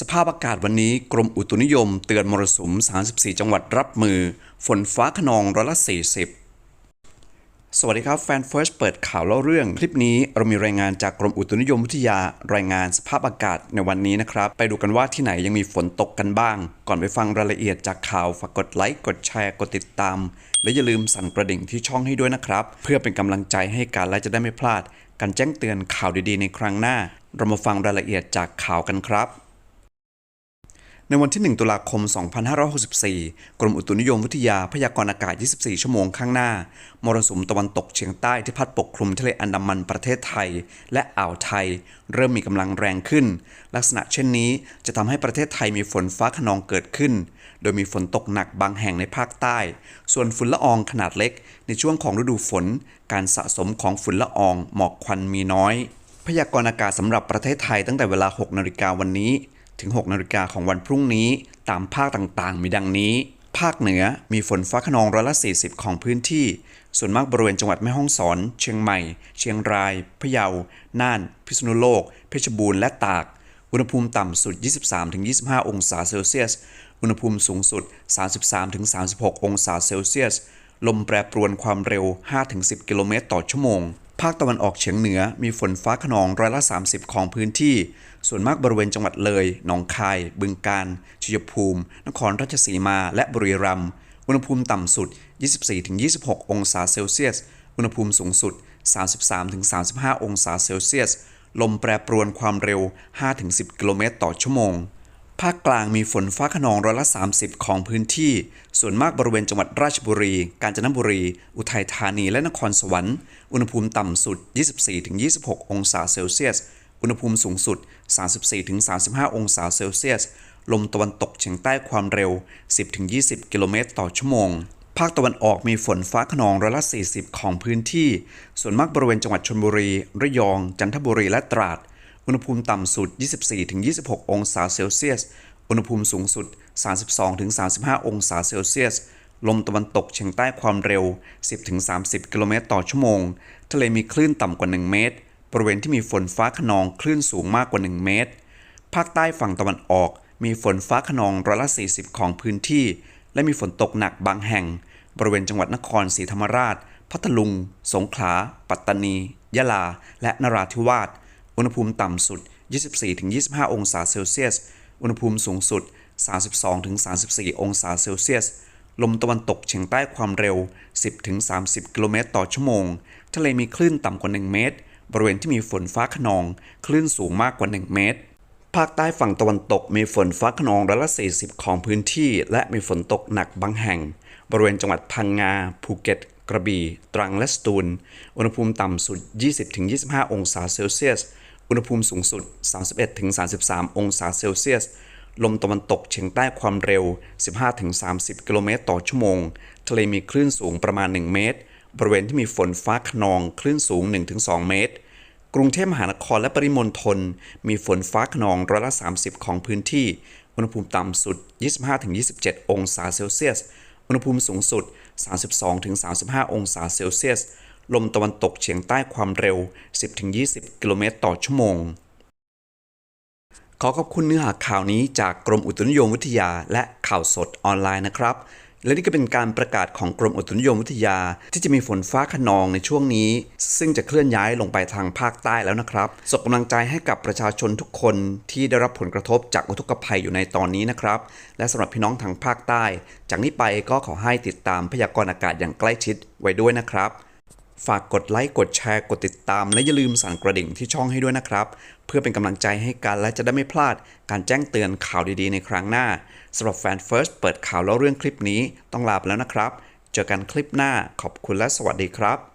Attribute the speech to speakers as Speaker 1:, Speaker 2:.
Speaker 1: สภาพอากาศวันนี้กรมอุตุนิยมเตือนมรสุม 34 จังหวัดรับมือ ฝนฟ้าขนองร้อยละ 40 สวัสดีครับ แฟนเฟิร์สเปิดข่าวเล่าเรื่อง คลิปนี้เรามีรายงานจากกรมอุตุนิยมวิทยารายงานสภาพอากาศในวันนี้นะครับ ไปดูกันว่าที่ไหนยังมีฝนตกกันบ้าง ก่อนไปฟังรายละเอียดจากข่าวฝากกดไลค์กดแชร์กดติดตาม และอย่าลืมสั่นกระดิ่งที่ช่องให้ด้วยนะครับ เพื่อเป็นกำลังใจให้การและจะได้ไม่พลาด การแจ้งเตือนข่าวดีๆ ในครั้งหน้า เรามาฟังรายละเอียดจากข่าวกันครับ ในวันที่ 1 ตุลาคม 2564 กรมอุตุนิยมวิทยาพยากรณ์อากาศ 24 ชั่วโมงข้างหน้า มรสุมตะวันตกเฉียงใต้ที่พัดปกคลุมทะเลอันดามันประเทศไทย และอ่าวไทย เริ่มมีกำลังแรงขึ้น ลักษณะเช่นนี้จะทำให้ประเทศไทยมีฝนฟ้าขนองเกิดขึ้น โดยมีฝนตกหนักบางแห่งในภาคใต้ ส่วนฝุ่นละอองขนาดเล็ก ในช่วงของฤดูฝน การสะสมของฝุ่นละอองหมอกควันมีน้อย พยากรณ์อากาศสำหรับประเทศไทยตั้งแต่เวลา 6 นาฬิกาวันนี้ ถึง 6 นาฬิกาของวันพรุ่งนี้ ตามภาคต่างๆ มีดังนี้ ภาคเหนือมีฝนฟ้าขนองร้อยละ 40 ของพื้นที่ ส่วนมากบริเวณจังหวัดแม่ฮ่องสอน เชียงใหม่ เชียงราย พะเยา น่าน พิษณุโลก เพชรบูรณ์ และตาก อุณหภูมิต่ำสุด 23-25 องศาเซลเซียส อุณหภูมิสูงสุด 33-36 องศาเซลเซียส ลมแปรปรวนความเร็ว 5-10 กิโลเมตรต่อชั่วโมง ภาคตะวันออกเฉียงเหนือมีฝนฟ้าขนองร้อยละ 30 ของพื้นที่ ส่วนมากบริเวณจังหวัดเลย หนองคาย บึงกาฬ ชัยภูมิ นครราชสีมา และบุรีรัมย์ อุณหภูมิต่ำสุด 24-26 องศาเซลเซียส อุณหภูมิสูงสุด 33-35 องศาเซลเซียส ลมแปรปรวนความเร็ว 5-10 กิโลเมตรต่อชั่วโมง ภาคกลางมีฝนฟ้าขนองร้อยละ 30 ของพื้นที่ ส่วนมากบริเวณจังหวัดราชบุรี กาญจนบุรี อุทัยธานี และนครสวรรค์ อุณหภูมิต่ำสุด 24-26 องศาเซลเซียส อุณหภูมิสูงสุด 34-35 องศาเซลเซียส ลมตะวันตกเฉียงใต้ความเร็ว 10-20 กิโลเมตรต่อชั่วโมงภาคตะวันออกมีฝนฟ้าขนองร้อยละ 40 ของพื้นที่ ส่วนมากบริเวณจังหวัดชลบุรี ระยอง จันทบุรี และตราด อุณหภูมิต่ำสุด 24-26 องศาเซลเซียส อุณหภูมิสูงสุด 32-35 องศาเซลเซียส ลมตะวันตกเฉียงใต้ความเร็ว 10-30 กิโลเมตรต่อชั่วโมง ทะเลมีคลื่นต่ำกว่า 1 เมตร บริเวณที่มีฝนฟ้าขนองคลื่นสูงมากกว่า 1 เมตร ภาคใต้ฝั่งตะวันออกมีฝนฟ้าขนองร้อยละ 40 ของพื้นที่ และมีฝนตกหนักบางแห่ง บริเวณจังหวัดนครศรีธรรมราช พัทลุง สงขลา ปัตตานี ยะลา และนราธิวาส อุณหภูมิต่ำสุด 24-25 องศาเซลเซียส อุณหภูมิสูงสุด 32-34 องศาเซลเซียส ลมตะวันตกเฉียงใต้ความเร็ว 10-30 กิโลเมตรต่อชั่วโมง ทะเลมีคลื่นต่ำกว่า 1 เมตร บริเวณที่มีฝนฟ้าขนอง คลื่นสูงมากกว่า 1 เมตร ภาคใต้ฝั่งตะวันตกมีฝนฟ้าขนองร้อยละ 40 ของพื้นที่ และมีฝนตกหนักบางแห่ง บริเวณจังหวัดพังงา ภูเก็ต กระบี่ ตรังและสตูล อุณหภูมิต่ำสุด 20-25 องศาเซลเซียส อุณหภูมิสูงสุด 31-33 องศาเซลเซียส ลมตะวันตกเฉียงใต้ความเร็ว 15-30 กิโลเมตรต่อชั่วโมง ทะเลมีคลื่นสูงประมาณ 1 เมตร บริเวณที่มีฝนฟ้าขนองคลื่นสูง 1-2 เมตร กรุงเทพมหานครและปริมณฑลมีฝนฟ้าขนองร้อยละ 30 ของพื้นที่ อุณหภูมิต่ำสุด 25-27 องศาเซลเซียส อุณหภูมิสูงสุด 32-35 องศาเซลเซียส ลมตะวันตกเฉียงใต้ความเร็ว 10-20 กิโลเมตรต่อชั่วโมง ขอขอบคุณเนื้อหาข่าวนี้จากกรมอุตุนิยมวิทยาและข่าวสดออนไลน์นะครับ และนี่ก็เป็นการประกาศของกรมอุตุนิยมวิทยา ที่จะมีฝนฟ้าขนองในช่วงนี้ ซึ่งจะเคลื่อนย้ายลงไปทางภาคใต้แล้วนะครับส่งกำลังใจให้กับประชาชนทุกคนที่ได้รับผลกระทบจากอุทกภัยอยู่ในตอนนี้นะครับ และสำหรับพี่น้องทางภาคใต้ จากนี้ไปก็ขอให้ติดตามพยากรณ์อากาศอย่างใกล้ชิดไว้ด้วยนะครับ ฝากกดไลค์กดแชร์กดติดตาม และอย่าลืมสั่นกระดิ่งที่ช่องให้ด้วยนะครับ เพื่อเป็นกำลังใจให้กันและจะได้ไม่พลาด การแจ้งเตือนข่าวดีๆ ในครั้งหน้าสำหรับแฟน First เปิดข่าวแล้วเรื่องคลิปนี้ต้องลาไปแล้วนะครับ เจอกันคลิปหน้าขอบคุณและสวัสดีครับ